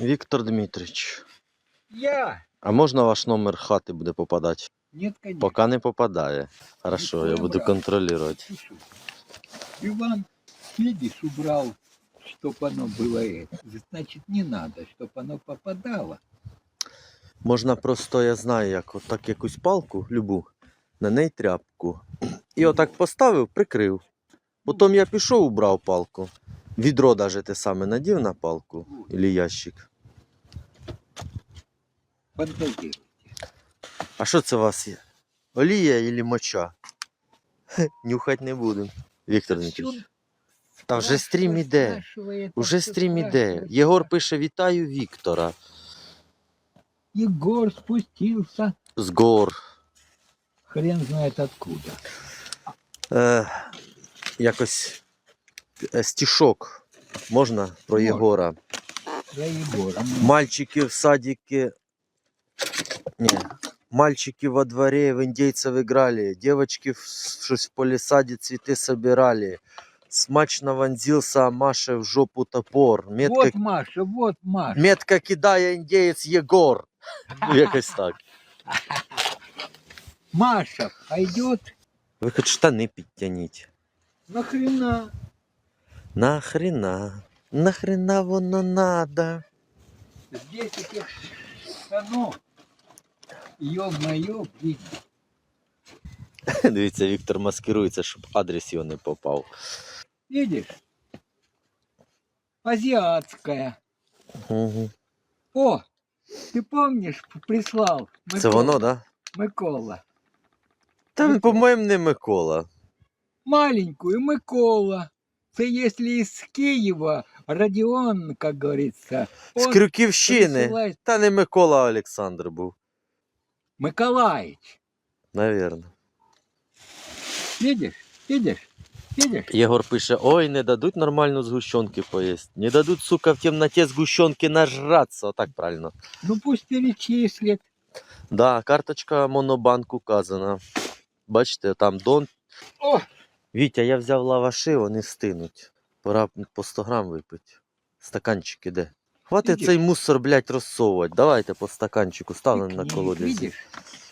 Віктор Дмитрич. Я? А можна ваш номер хати буде попадати? Нет, конечно. Поки не попадає. Хорошо, я буду контролювати. Иван, видишь, убрал, чтоб оно было это. Значит, не надо, чтоб оно попадало. Можна просто, я знаю, як отак якусь палку, любу, на неї тряпку. І отак поставив, прикрив. Потім я пішов, убрав палку. Відро даже те саме надів на палку, або ящик. Фантазируй. А що це у вас є? Олія або моча? Нюхать не буду. Віктор Дмитрович. Та вже стрім іде. Уже стрім іде. Єгор пише: Вітаю Віктора. Егор спустился. З гор. Хрен знает откуда. Е, якось е, стішок. Можна про. Єгора? За Егором. Мальчики в садике... Не. Мальчики во дворе в индейцев играли. Девочки в, в полисаде цветы собирали. Смачно вонзился Маше в жопу топор. Метко, Вот Маша, вот Маша. метко кидая индеец Егор. Ну, якось так. Маша пойдет. Ви хоч штани підтяніть. Нахрена? Нахрена? Нахрена воно надо? Здесь этих штанов. Ё-моё, блин. Дивіться, Віктор маскирується, щоб адрес його не попав. Видишь? Азиатская. Угу. О, ты помнишь, прислал Це воно, так? Да? Микола. Та, Микола. по-моєму, не Микола. Маленькую Микола. Це если из Киева, Родион, как говорится. З он Крюківщини. присылает- Та не Микола а Олександр був, Миколаїч. навірно. Видишь? Видишь? Видишь? Єгор пише: ой, не дадуть нормальну згущенки поїсть. Не дадуть, сука, в темноті згущенки нажратися. Отак правильно. Ну пусть перечислит. Да, карточка Монобанк указана. Бачите, там Дон. О, Вітя, я взяв лаваши, вони стинуть. Пора по 100 грам випити. Стаканчик іде. Хватить Ідеш. цей мусор, блядь, розсовувати. Давайте по стаканчику ставимо на колодязі. Видишь?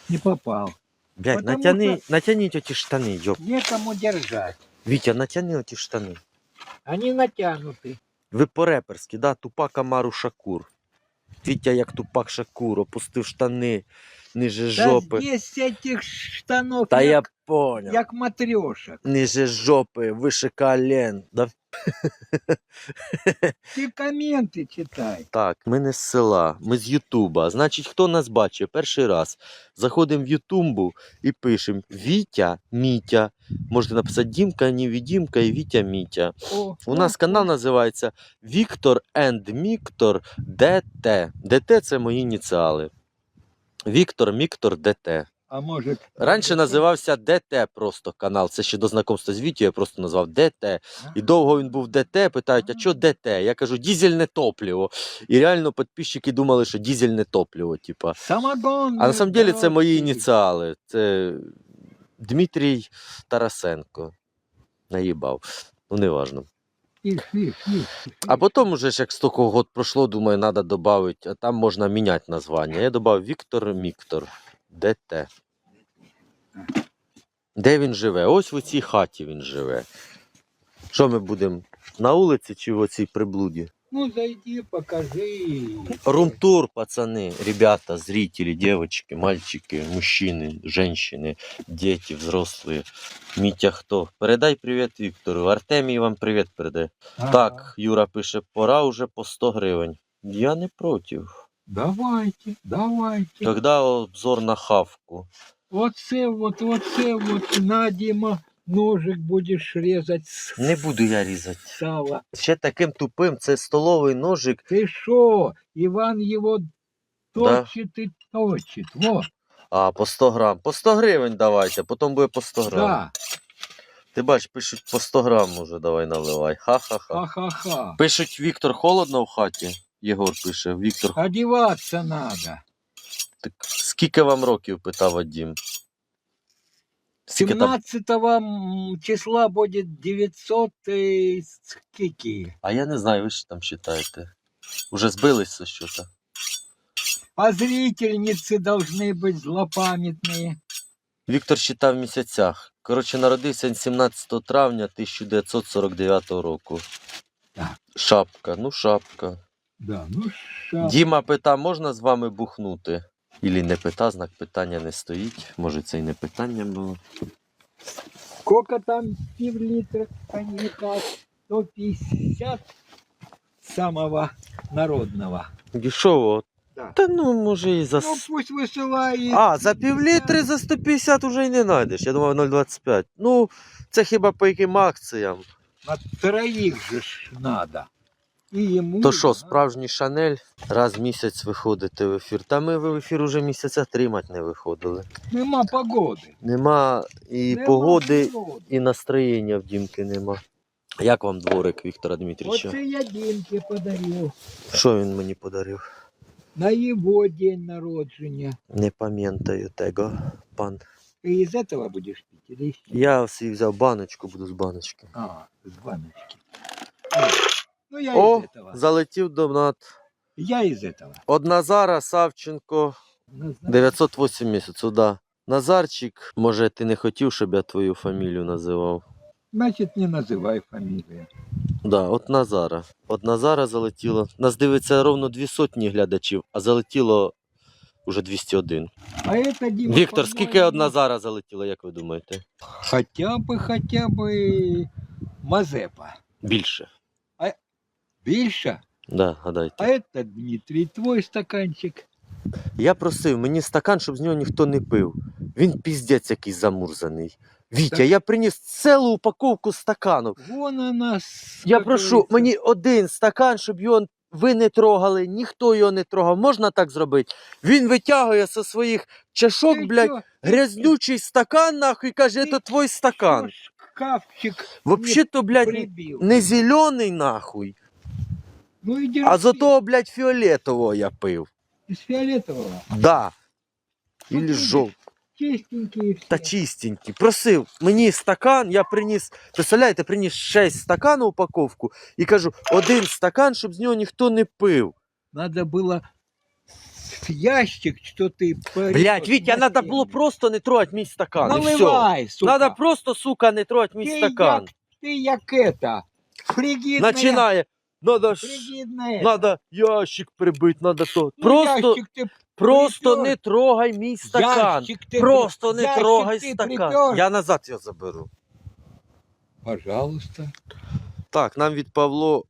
Не попал. Блядь, Потому натяни, натяніть оті штани, йоп. Некому держать. Вітя, натяни оті штани. Они натянуты. Ви по-реперськи, да? Тупак Амару Шакур. Вітя, як тупак Шакур, опустив штани ниже Да жопи. здесь этих штанов Та я як, понял. як матрешек. Ниже жопи, вище колен. Да? Ты комменты читай. Так, ми не з села, ми з Ютуба. Значить, хто нас бачить перший раз? Заходимо в Ютубу і пишемо Вітя Мітя. Можете написати Дімка, Невідімка і Вітя Мітя. О, У нас канал називається Віктор енд Міктор ДТ. ДТ це мої ініціали. Віктор Міктор ДТ. А может... Раніше називався ДТ просто канал. Це ще до знайомства з Вітєю я просто назвав ДТ. І довго він був ДТ, питають, а що ДТ? Я кажу, дізельне топливо. І реально підписчики думали, що дізельне топливо, типа. А на самом деле це мої ініціали. Це Дмитрій Тарасенко. Наїбав. Ну, неважно. А потім, уже ж як стільки год пройшло, думаю, треба додати, а там можна міняти названня. Я додав Віктор Міктор. ДТ. Де він живе? Ось в цій хаті він живе. Що ми будемо? На вулиці чи в оцій приблуді? Ну, зайди, покажи. Румтур, пацаны, ребята, зрители, девочки, мальчики, мужчины, женщины, дети, взрослые. Мітя хто? Передай привіт Віктору. Артемій вам привіт передай. Ага. Так, Юра пише, пора уже по 100 гривень. Я не против. Давайте, давайте. Когда обзор на хавку? Оце вот, оце вот, на, Дима, ножик будешь резать с Не буду я різати. сала. Ще таким тупим, це столовий ножик. Ты шо? Иван его Да. точит и точит. Вот, А, по 100 грам. По 100 гривень давайте, потім буде по 100 грам. да, Ти бачиш, пишуть по 100 грам уже давай наливай. Ха-ха-ха. ха-ха-ха. Пишуть Віктор холодно в хаті. Єгор пише, Віктор, Одеваться надо. так скільки вам років? питав Вадім. Скільки там? 17 м, числа будет 900 и скільки? А я не знаю, ви ж там считаєте. Уже збилися що-то. А зрительницы должны быть злопамятные. Віктор считав в місяцях. Коротше, народився він 17 травня 1949 року. Так. Шапка, ну шапка. Да, ну ша. Діма пита, можна з вами бухнути? Ілі не пита, знак питання не стоїть. Може, це і не питання було. Сколько там пів-литра коньяка? 150 самого народного. Дешево. Да. Та ну, може, і за. Ну с- пусть высылает. А, за півлітри за 150 вже й не знайдеш. Я думав 0,25. Ну, це хіба по яким акціям. На троих же ж надо. И ему. То що, справжній Шанель раз в місяць виходити в ефір. Та ми в ефір уже місяця тримати не виходили. Нема погоди. Нема і Нема погоди, погоди. і настроєння в Дімки нема. Як вам дворик Віктора Дмитрича? Оце я Дімки подарив. Що він мені подарив? На его день народження. Не пам'ятаю того, пан. Ты из этого из чего? Я всі взяв баночку, буду з баночки. А, с баночки. А, Ну, я О, из этого. залетів донат. Я из этого. Од Назара Савченко Ну, знаешь, 908 місяців, да. Назарчик, може, ти не хотів, щоб я твою фамілію називав? Значит, не называй фамилию. Да, от Назара. От Назара залетіло. Нас дивиться ровно дві сотні глядачів, а залетіло уже 201. А это Дима. Віктор, скільки по-моему, од Назара залетіло, як ви думаєте? Хотя бы, хотя бы Мазепа. Більше. Більше? Да, гадайте. А это, Дмитрий, твой стаканчик. Я просив, мені стакан, щоб з нього ніхто не пив. Він піздець якийсь замурзаний. Вітя, Так. я приніс цілу упаковку стаканів. Вон она. с- Я как прошу, говорится, мені один стакан, щоб його ви не трогали, ніхто його не трогав. Можна так зробити? Він витягує зі своїх чашок, Ты блядь, чё, грязнючий стакан, нахуй, і каже, Ти це твій стакан. чё Шкафчик Взагалі-то, блядь, прибил. не зелений, нахуй, Ну иди. а з того, блядь, фіолетового я пив. Из фиолетового. Да. Ну, Ілі ти жов. Чистенькие все. Та чистенький. Просив, мені стакан, я приніс, представляєте, приніс 6 стаканів упаковку і кажу, один стакан, щоб з нього ніхто не пив. Надо было в ящик, что ты Блять, Вітя, треба було просто не трогати мій стакан. І все. Наливай, сука. Треба просто, сука, не трогати мій Ти стакан. як- Ты як это, фригидная. Починає. Надо ж. Фригидная. Надо ящик прибити, надо то. Ну, Просто, ящик ты, просто припер. не трогай мій стакан. ящик ты Просто при- не ящик трогай ты стакан. припер. Я назад його заберу. Пожалуйста. Так, нам від Павло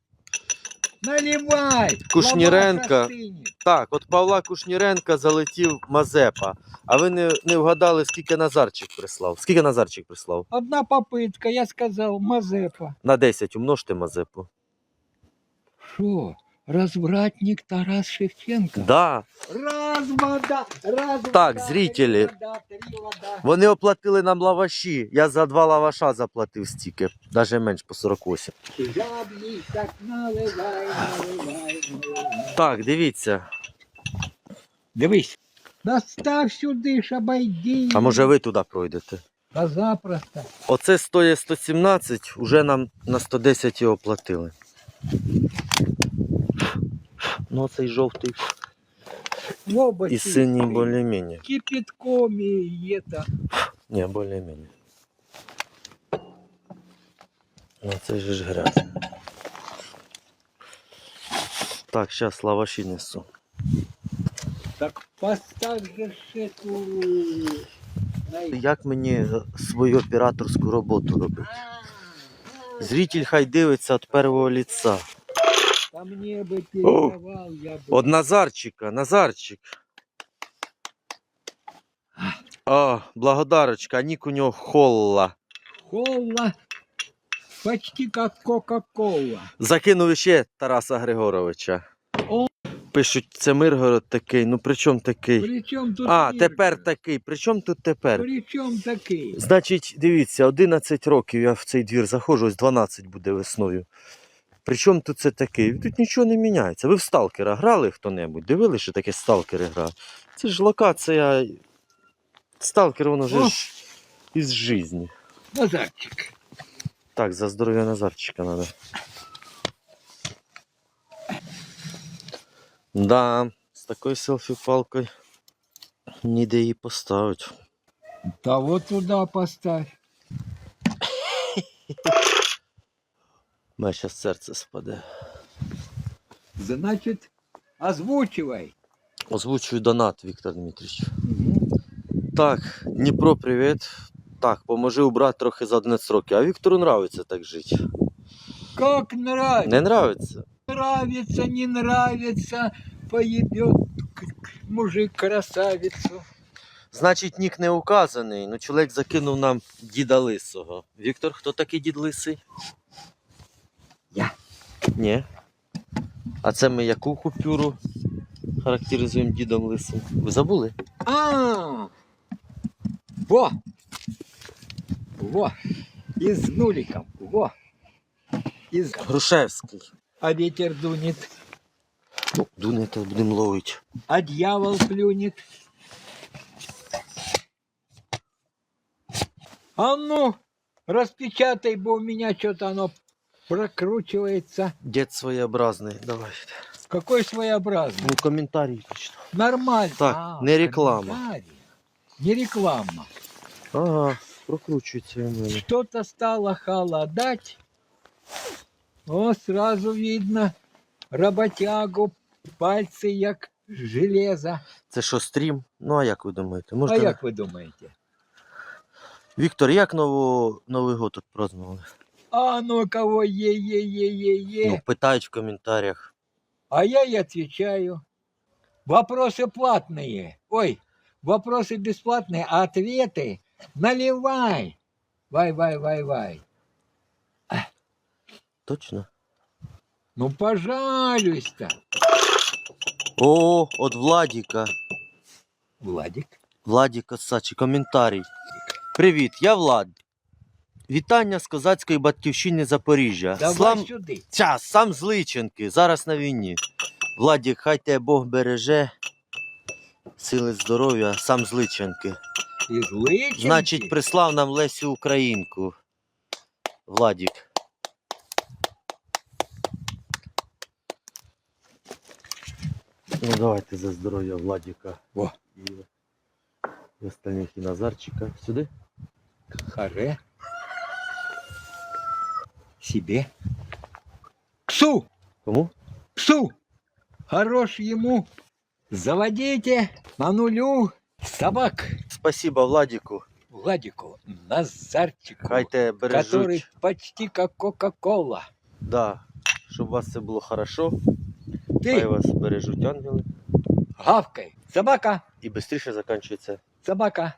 Наливай. Кушніренка. лаваш остынет. Так, от Павла Кушніренка залетів Мазепа. А ви не, не вгадали, скільки Назарчик прислав. Скільки Назарчик прислав? Одна попытка, я сказал, Мазепа. На 10 умножте Мазепу. Шо? Развратник Тарас Шевченко? Да. Раз вода, раз Так, вода, зрителі. три вода, три вода. Вони оплатили нам лаваші. Я за два лаваша заплатив стільки. Навіть менш по 48. Жабник так наливай, наливай, наливай. Так, дивіться. Дивись. Настав сюди ж, обойди. А може ви туди пройдете? Та запросто. Оце стоїть 117, уже нам на 110 його платили. Ну, цей жовтий В оба і синій більш-менш. Кипятком і это. Ні, більш-менш. Ну, це ж грязно. Так, зараз лаваші несу. Так постав же эту... Най- Як мені свою операторську роботу робити? Зритель хай дивиться від першого ліца. Та бы передавал, я б... От Назарчика, Назарчик. О, благодарочка, нік у нього холла. Холла почти как Кока-Кола. Закинув ще Тараса Григоровича. О. Пишуть, це Миргород такий, ну при чому такий? Причем тут А, Миргород? тепер такий. При чому тут тепер? Причем такий? Значить, дивіться, 11 років я в цей двір заходжу, ось 12 буде весною. Причому тут це такий? Тут нічого не міняється. Ви в сталкера грали хто-небудь? Дивилися, що таке сталкери гра? Це ж локація. Сталкер, воно вже ж із житті. Назарчик. Так, за здоров'я Назарчика треба. Да, з такою селфі-палкою ніде її поставить. Да вот туда поставь. У мене зараз серце спаде. Значит, озвучивай. Озвучую донат, Віктор Дмитрич. Так, Дніпро, привіт. Так, поможи убрати трохи за 11 років. А Віктору нравиться так жити. Как нравится. Не нравиться? Нравится, не нравится. Поебет мужик красавицу. Значить, нік не указаний. Ну, чоловік закинув нам діда лисого. Віктор, хто такий дід лисий? Я. Ні. А це ми яку купюру характеризуємо дідом лисим? Ви забули? А, во, во, и с нуликом, во, из, Грушевський. а ветер дунет, Ну, дуните, будемо ловити. а дьявол плюнет. А ну, распечатай, бо у меня что-то оно прокручивается. Дід своєобразний. Давай. Какой своеобразный. Ну, коментарі прочитав. Нормально. Так, А, не реклама. комментарий. Не реклама. Ага, прокручується у мене. Что-то стало холодать. О, сразу видно работягу, пальцы як железо. Це що, стрім? Ну, а як ви думаєте? А Можна... як ви думаєте? Віктор, як ново... Новий год тут празднували? А ну кого е-е-е-е-е. Ну, питають в коментарях. А я и отвечаю. Вопросы платные. Ой, вопросы бесплатные, а ответы наливай. Вай, вай, вай, вай. Точно? Ну, пожалуйста. О, от Владіка. Владик. Владіка Сачі, коментарій. Привіт, я Влад. Вітання з козацької батьківщини Запоріжжя. Давай Слам... сюди. Час, сам з Личенки, зараз на війні. Владік, хай тебе Бог береже. Сили здоров'я, сам з Личенки. Із Личинки. Значить, прислав нам Лесю Українку. Владік. Ну, давайте за здоров'я Владіка. О. І, і остальних і Назарчика. Сюди? Харе. Себе. Ксу! Кому? Псу! Хорош ему! Заводите на нулю собак Спасибо Владіку. Владику, Назарчику, Хай тебе бережуть. который почти как Кока-Кола. Да. Щоб у вас все було хорошо. Хай Ты вас бережуть ангели. гавкай. Собака, І швидше закінчується. собака.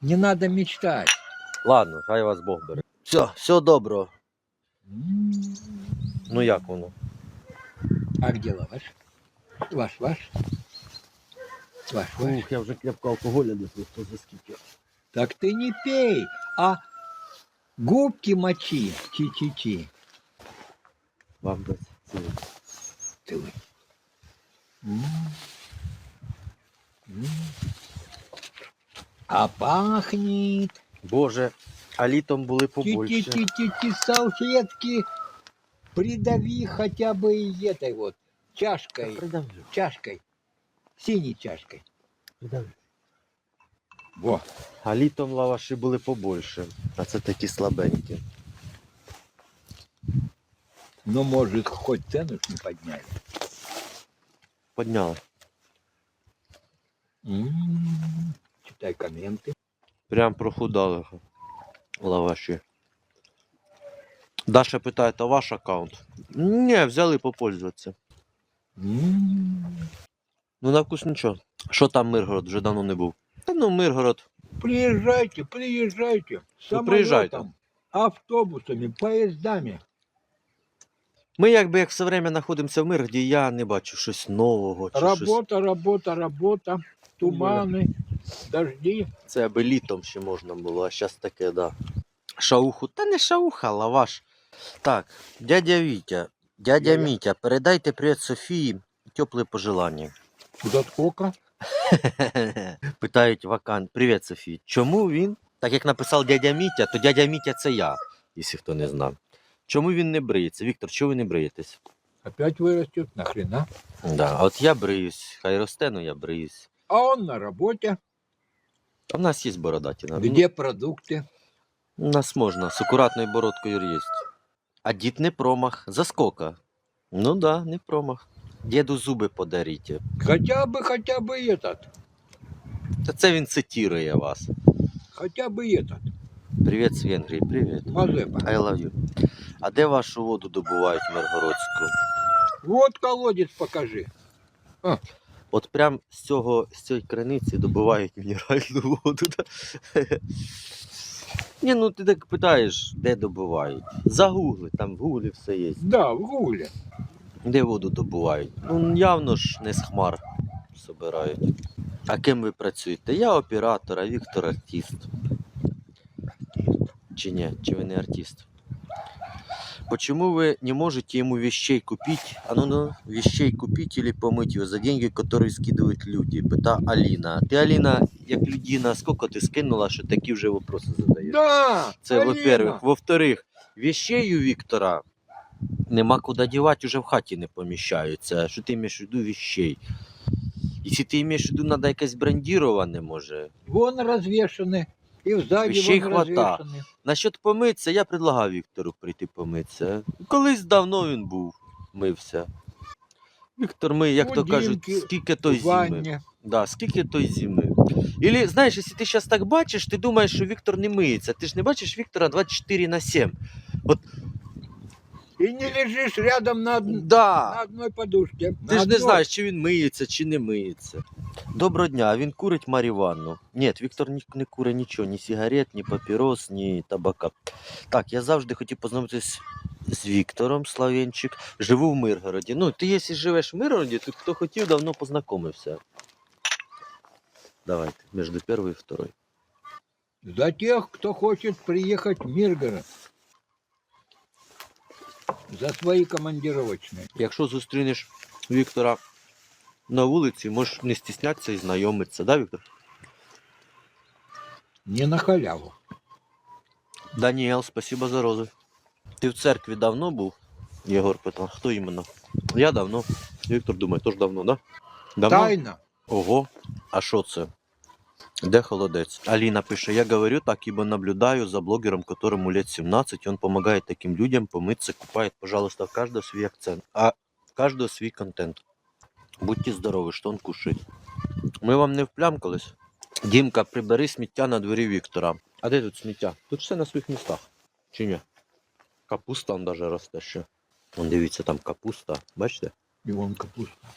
Не надо мечтать. Ладно, хай вас Бог бере. Все, все доброго. М. Ну як воно? А где лаваш? Ваш, ваш. Ваш, ваш. Ух, я вже крепко алкоголя не просто за скільки. Так ты не пей, а губки мочи. Чи-чи-чи. Вам дасть М. А пахнет. Боже, а літом були побольше. Ти-ти-ти-ти салфетки придави хотя бы и этой вот чашкой. Придавлю, Чашкой. Синей чашкой. придавлю. Во. А літом лаваші були побольше, а це такі слабенькі. Ну, может, хоть цену ж не подняли. М, Читай комменты. Прям прохудали лаваші. Даша питає, то ваш аккаунт? Ні, взяли попользуватися. Ну на вкус нічого. Що там Миргород? Вже давно не був. Та ну Миргород. Приезжайте, приезжайте. Ну, приезжайте. Автобусами, поездами. Ми якби як все время знаходимося в Миргоді, я не бачу щось нового. Чи щось... Работа, работа, работа. Туманы, дожди. Це аби літом ще можна було, а зараз таке, да. Шауху. Та не шауха, лаваш. Так, дядя Вітя, дядя Я-я. Мітя, передайте привіт Софії, теплі пожелання. Куда сколько? Питають Вакан. Привіт, Софія. Чому він? Так як написав дядя Мітя, то дядя Мітя це я, якщо хто не знав. Чому він не бриється? Віктор, чому ви не бриєтесь? Опять вырастет, нахрена? Да. А от я бриюсь, хай росте, ну я бриюсь. А он на работе. А в нас є бородаті. на- Где продукты? У нас можна, з акуратною бородкою є. А дід не промах. Заскока. Ну да, не промах. Діду зуби подаріть. Хотя бы, хотя бы этот. Та це він цитірує вас. Хотя бы этот. Привіт з Венгрії, привіт. I love you. А де вашу воду добувають в Миргородську? Вот колодец покажи. От прям з цього з цієї криниці добувають мінеральну воду. Да? Ні, ну ти так питаєш, де добувають. Загугли, там в гуглі все є. Да, в гуле. Де воду добувають? Ну явно ж не з хмар собирають. А ким ви працюєте? Я оператор, а Віктор артист Чи ні? Чи ви не артист? Почему вы не можете ему вещей купить? А ну, ну вещей купить или помыть его за деньги, которые скидывают люди? Пита Аліна. Ти, Аліна, як людина, скільки ти скинула, що такі вже вопроси задаєш? Да, Це, Алина. во-первых. Во-вторых, вещей у Віктора нема куди дівати, уже в хаті не поміщаються. Що ти маєш в виду вещей? Якщо ти маєш в виду, треба якесь брендіроване, може. Вон И сзади Вещей вон хвата. Насчет помитися, я предлагав Віктору прийти помитися. Колись давно він був, мився. Віктор ми, як то кажуть, скільки той зими. ванне. Да, скільки той зими. Ілі, знаєш, якщо ти зараз так бачиш, ти думаєш, що Віктор не миється. Ти ж не бачиш Віктора 24 на 7. И не лежишь рядом на, од- Да. на одной подушке. Ти На ж не одной. знаєш, чи він миється, чи не миється. Доброго дня, а він курить маріванну? Ні, Віктор ні, не курить нічого, ні сигарет, ні папірос, ні табака. Так, я завжди хотів познайомитись з Віктором Славенчик. Живу в Миргороді. Ну, ти якщо живеш в Миргороді, то хто хотів, давно познайомився. Давайте, між першою і второю. За тех, кто хочет приехать в Миргород. За свои командировочные. Якщо зустрінеш Віктора на вулиці, можеш не стіснятися і знайомитися, да, Віктор? Не на халяву. Даніел, спасибо за рози. Ти в церкві давно був? Єгор питав, хто іменно? Я давно. Віктор думає, теж давно, да? Давно? Тайна. Ого, а що це? Де холодець? Аліна пише, я говорю так, ибо наблюдаю за блогером, которому лет 17, он помогает таким людям помыться, купает, пожалуйста, в каждого свой акцент, а в каждого свой контент. Будьте здорові, що он кушает. Ми вам не вплямкались? Дімка, прибери сміття на дворі Віктора. А де тут сміття? Тут все на своїх містах. Чи ні? Капуста он даже росте ще. Вон дивіться, там капуста. Бачите? И вон капуста.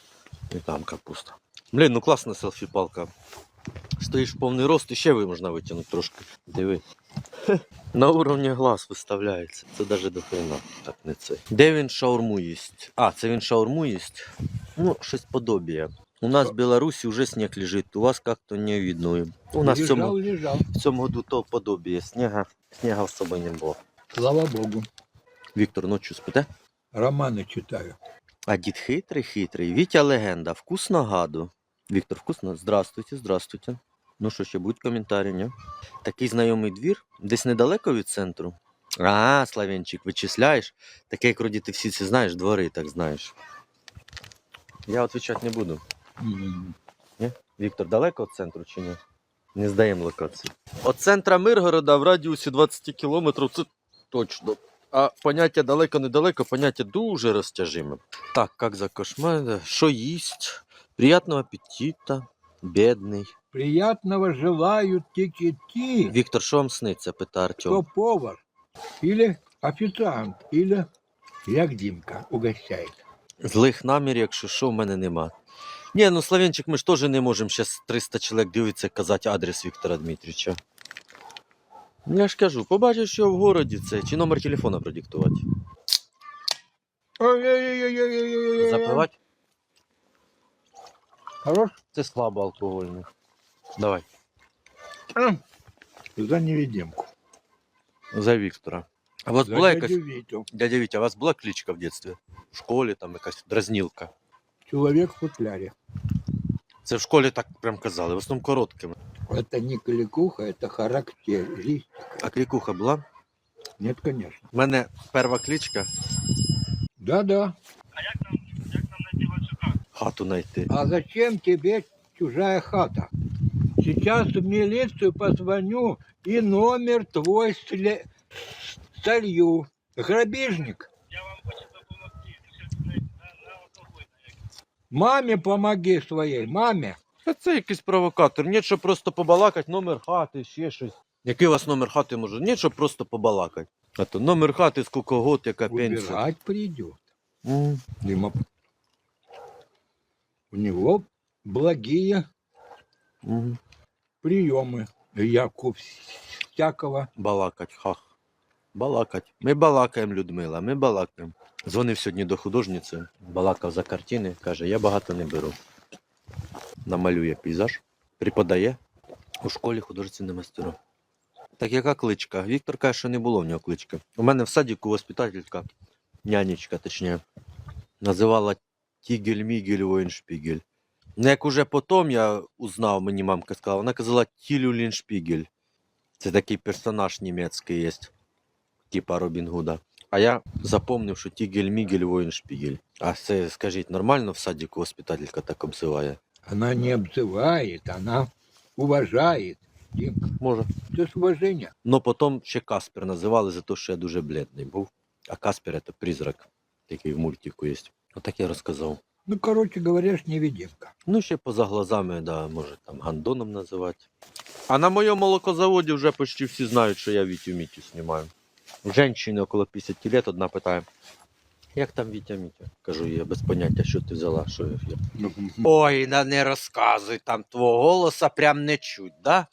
І там капуста. Блін, ну класна селфі-палка. Стоїш в повний рост і ще ви можна витягнути трошки. Диви. Хе, На уровні глаз виставляється. Це навіть до хрена. Так, не це. Де він шаурму їсть? А, це він шаурму їсть. Ну, щось подобіє. У нас в Білорусі вже сніг лежить, у вас як-то не видно. У нас в цьому, лежал. в цьому году то подобіє снега. Снега особо не було. Слава Богу. Віктор, ночі спите? Романы читаю. А дід хитрий, хитрий. Вітя легенда. Вкусно гаду. Віктор, вкусно? Здравствуйте, здравствуйте. Ну що, ще будь коментарі, ні? Такий знайомий двір, десь недалеко від центру. А, Славянчик, вичисляєш? Таке, як вроді ти всі ці знаєш, двори так знаєш. Я відповідати не буду. М, Віктор, далеко від центру чи ні? Не здаємо локацію. От центра Миргорода в радіусі 20 кілометрів це точно. А поняття далеко-недалеко, поняття дуже розтяжиме. Так, як за кошмар, що їсть? Приятного апетита, бідний. Приятного желают тики-ти. Віктор, що вам сниться? питає Артем. Кто повар? Или официант? Или як Димка угощает? Злих намірів, якщо що, в мене нема. Ні, ну Славянчик, ми ж теж не можемо зараз 300 чоловік дивитися казати адрес Віктора Дмитрича. Я ж кажу, побачиш, що в городі це, чи номер телефона продиктувати. Запивати? Хорош? Це слабо алкогольне. Давай. М. За невидимку. За Віктора. А у вас За була якась. дядю Витю. Дядя Вітя, у вас була кличка в дитинстві? В школі там якась дразнілка. Человек в футляре. Це в школі так прям казали, в основному короткими. Это не кликуха, это характеристика. А клікуха була? Нет, конечно. У мене перша кличка Да-да. Хату знайти. А зачем тебе чужая хата? Сейчас в милицию позвоню и номер твой сле- солью. Грабежник. Маме помоги своей, маме. Та це якийсь провокатор. Ні, щоб просто побалакати, номер хати, ще щось. Який у вас номер хати може? Ні, щоб просто побалакати. А то номер хати, скільки год, яка пенсія. Убирать придет. М. Дима. У него благие Мгм. приемы. Яков всякого. Балакать, хах. Балакать. Ми балакаємо, Людмила, ми балакаємо. Дзвонив сьогодні до художниці, балакав за картини, каже, я багато не беру. Намалює пейзаж, преподає у школі художественне мастеро. Так яка кличка? Віктор каже, що не було в нього клички. У мене в садіку воспитателька, нянечка, точніше, називала Тігель-Мігель Воїншпігель. Ну, як уже потім я узнав, мені мамка сказала, вона казала Тілюліншпігель. Це такий персонаж німецький є, типа Робін Гуда. А я запомнив, що Тігель Мігель Воїншпігель. А це, скажіть, нормально в садіку воспитателька так обзиває? Она не обзывает, она уважает. Димка, Може. это с уважения. Но потім ще Каспер називали за те, що я дуже бледний був. А Каспер це призрак, який в мультику є. Отак я розказав. Ну, короче говоря, ж невидимка. Ну, ще поза глазами, да, може там гандоном називати. А на моєму молокозаводі вже почти всі знають, що я Вітю Мітю знімаю. Женщини около 50 лет одна питає, як там Вітя Мітя? Кажу, я без поняття, що ти взяла, що я. Ой, да не розказуй, там твого голоса прям не чуть, да?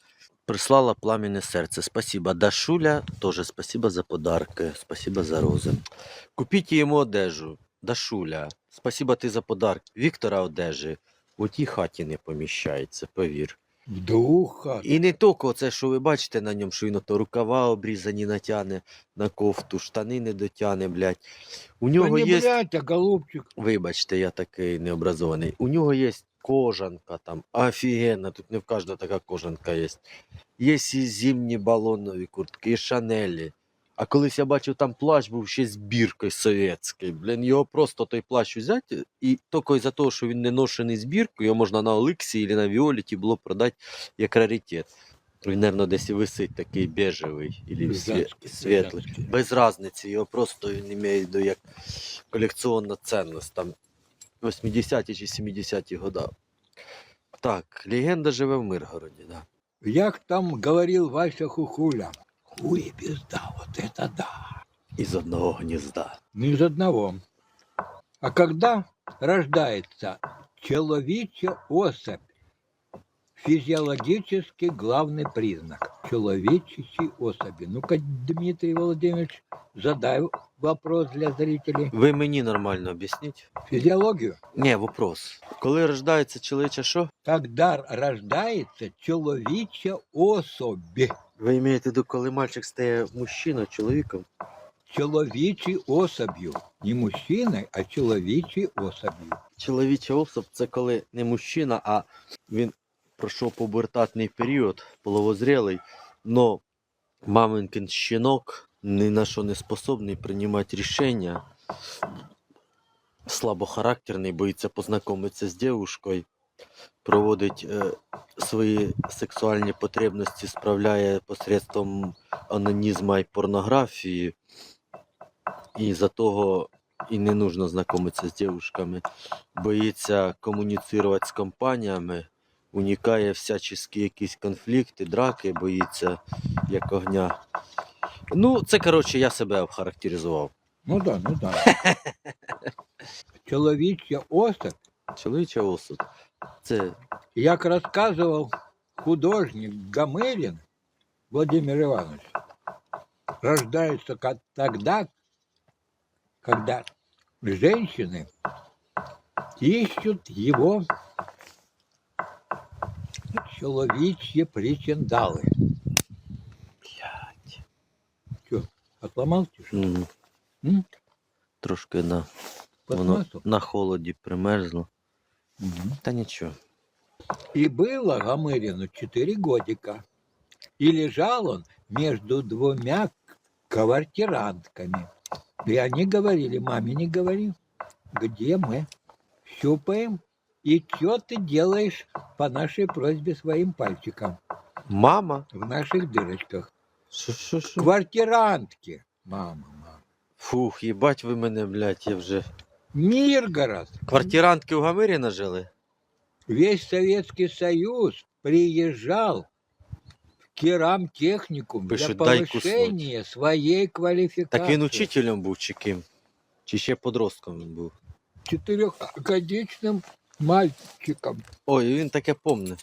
Прислала пламенне серце. Спасибо. Дашуля, тоже спасибо за подарки, спасибо за рози. Купіть йому одежу. Дашуля, спасибо ти за подарки. Віктора одежі. У тій хаті не поміщається, повір. В двух. І не тільки це, що ви бачите на ньому, що він ото рукава обрізані натягне на кофту, штани не дотягне, блядь. У нього не є. блядь, а голубчик. Вибачте, я такий необразований. У нього є кожанка там, офігенна, тут не в кожного така кожанка є. Є і зимні балонові куртки, і шанелі. А колись я бачив, там плащ був ще з біркою совєтський. Блін, його просто той плащ взяти, і тільки за того, що він не ношений з біркою, його можна на Оликсі або на Віоліті було продати як раритет. Він, мабуть, десь і висить такий бежевий, або Пейзажки, світлий. Без разниці, його просто він має до як колекціонна цінність, там 80-ті чи 70-ті года. Так, легенда живе в Миргороді, да. Як там говорил Вася Хухуля. Хуй пизда, вот это да. Із одного гнізда. Не из одного. А когда рождается человечья особь, физиологически главный признак человеческой особи. Ну-ка, Дмитрий Владимирович, задай вопрос для зрителей. Ви мені нормально об'ясніть? Физиологию. Ні, вопрос. Коли рождається чоловіча що? Когда рождается человечья особь, Ви маєте в виду, коли мальчик стає мужчиною, чоловіком? человечей особью. Не мужчиной, а человечей особью. Чоловіча особ це коли не мужчина, а він пройшов пубертатний період, половозрілий, но маминкин щенок ні на що не способний приймати рішення. Слабохарактерний, боїться познайомитися з дівчиною, проводить е, свої сексуальні потребності, справляє посредством анонізму і порнографії. І за того і не нужно знайомитися з дівчатками боїться комуніцирувати з компаніями, уникає всячески якісь конфлікти, драки, боїться як огня. Ну, це, коротше, я себе охарактеризував. Ну да, ну да. Человечья особь, Чоловіча осуд. Це як рассказывал художник Гамелин Владимир Иванович, рождается ка- тогда, когда женщины ищут его человечьи причиндалы. блядь. Что, отломался? что ли? М? Трошки на, воно на холоді примерзло. Мгм. Та нічого. И было Гомерину четыре годика. И лежал он между двумя квартирантками. И они говорили, маме не говори. где мы щупаем, и что ты делаешь по нашей просьбе своим пальчиком Мама? в наших дырочках. Що, що, що? Квартирантки. Мама. Фух, їбать ви мене, блядь, я вже. Миргород. Квартирантки в Гамирі нажили? Весь Советский Союз приезжал в керамтехникум для Пишуть, дай повышения своей квалификации. Так він учителем був чи ким? Чи ще подростком він був? Четырехгодичным мальчиком. Ой, він таке помне.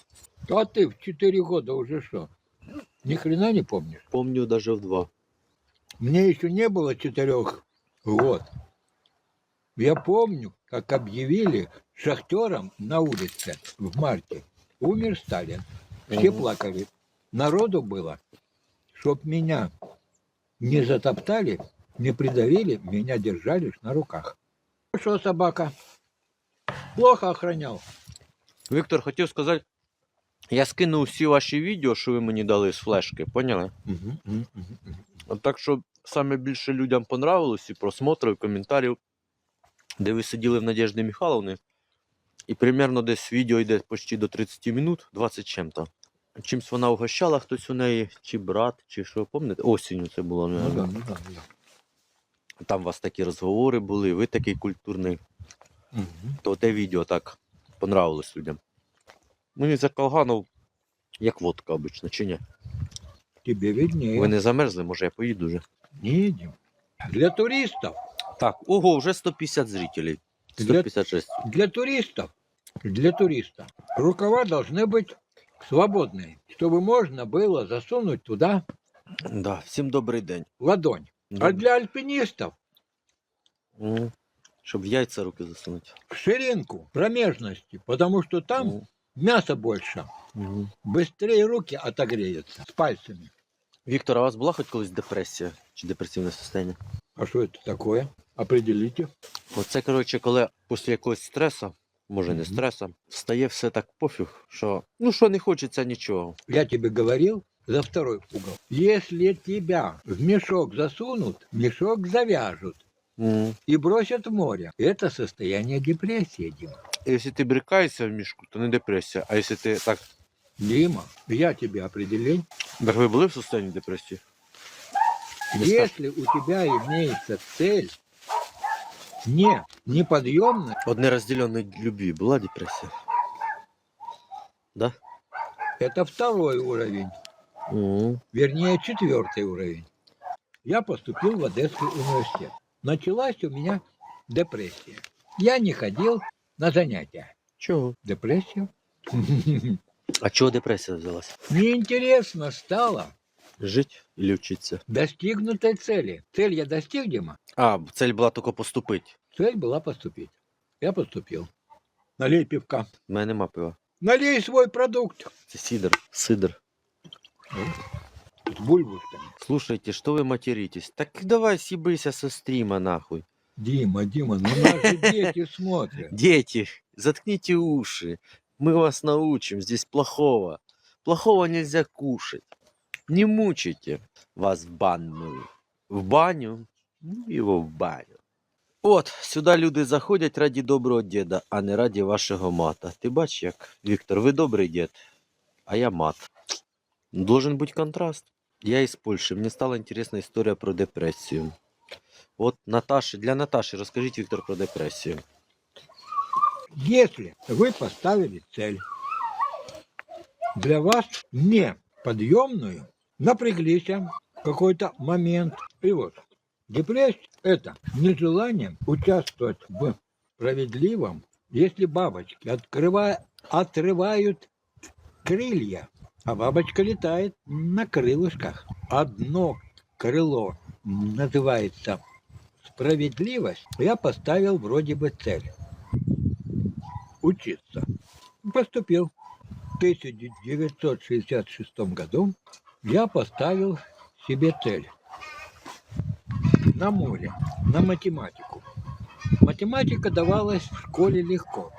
А ты в четыре года уже что? Ни хрена не помнишь? Помню даже в два. Мне еще не было четырех год. Я помню, как объявили шахтерам на улице в марте. Умер Сталин. Все плакали. Народу было, чтоб меня не затоптали, не придавили, меня держали на руках. Что собака? Плохо охранял. Віктор, хотів сказати, я скинув всі ваші відео, що ви мені дали з флешки, поняли? От так що саме більше людям понравилось і просмотрів, і коментарів, де ви сиділи в Надежди Михайловни, і примерно десь відео йде почти до 30 минут, 20 чим-то. Чимсь вона угощала хтось у неї, чи брат, чи що, пам'ятаєте? Осінню це було, Ну да, ну да, да. Там у вас такі розговори були, ви такий культурний. Мгм. то те відео так понравилось людям. Мені за Колганов як водка обично, чи ні? Тебе виднее. Ви не замерзли, може я поїду вже. Не едем. Для туристов, Так, ого, вже 150 зрителей. Для- 156. для туристов, для туриста рукава должны быть свободные, чтобы можно было засунуть туда Да, всім добрий день. ладонь. А Добрий. для альпинистов М, Щоб в яйця руки засунути. в ширинку промежности, потому что там М, мяса больше. мгм. Быстрее руки отогреются с пальцами. Віктор, а у вас була хоч колись депресія чи депресивне состояние? А что это такое? Определите. Оце, коротше, коли після якогось стресу, може не Мгм. стреса, стає все так пофіг, що ну що не хочеться нічого. Я тебе говорил за второй угол. Если тебя в мешок засунут, мешок завяжут М. и бросят в море. Это состояние депрессии, Дима. Якщо ти брикаєшся в мішку, то не депресія. А якщо ти так Дима, я тебе определень. Так ви були в состоянні депресії? Не Если у тебя имеется цель не неподъемная, Од нерозділеної любві була депресія? Да? это второй уровень, Угу. вернее четвертый уровень. Я поступил в Одесский университет. Началась у меня депрессия. Я не ходил на занятия. Чого? Депрессия. А чого депресія взялась? Неинтересно стало Жить или вчитися? достигнутой цели. Цель я достиг, Дима. А, цель була тільки поступити. Цель была поступить. Я поступил. Налей пивка. У мене нема пива. Налей свой продукт. Це сидр. Сидр. С бульбушками. Слушайте, что вы материтесь? Так давай съебайся со стрима нахуй. Дима, Дима, ну нас дети смотрят. Дети, заткните уши. Мы вас научим. Здесь плохого. Плохого нельзя кушать. Не мучайте вас в банную. В баню? Ну его в баню. От, сюди люди заходять раді доброго діда, а не раді вашого мата. Ти бач, як Віктор, ви добрий дід, а я мат. Должен бути контраст. Я із Польщі. Мені стала інтересна історія про депресію. От Наташі, для Наташі розкажіть Віктор про депресію. Если вы поставили цель для вас не подъемную, напряглись в какой-то момент. И вот, депрессия – это нежелание участвовать в справедливом, если бабочки открывая, отрывают крылья, а бабочка летает на крылышках. Одно крыло называется справедливость. Я поставил вроде бы цель учиться. Поступил. В 1966 году я поставил себе цель на море, на математику. Математика давалась в школе легко.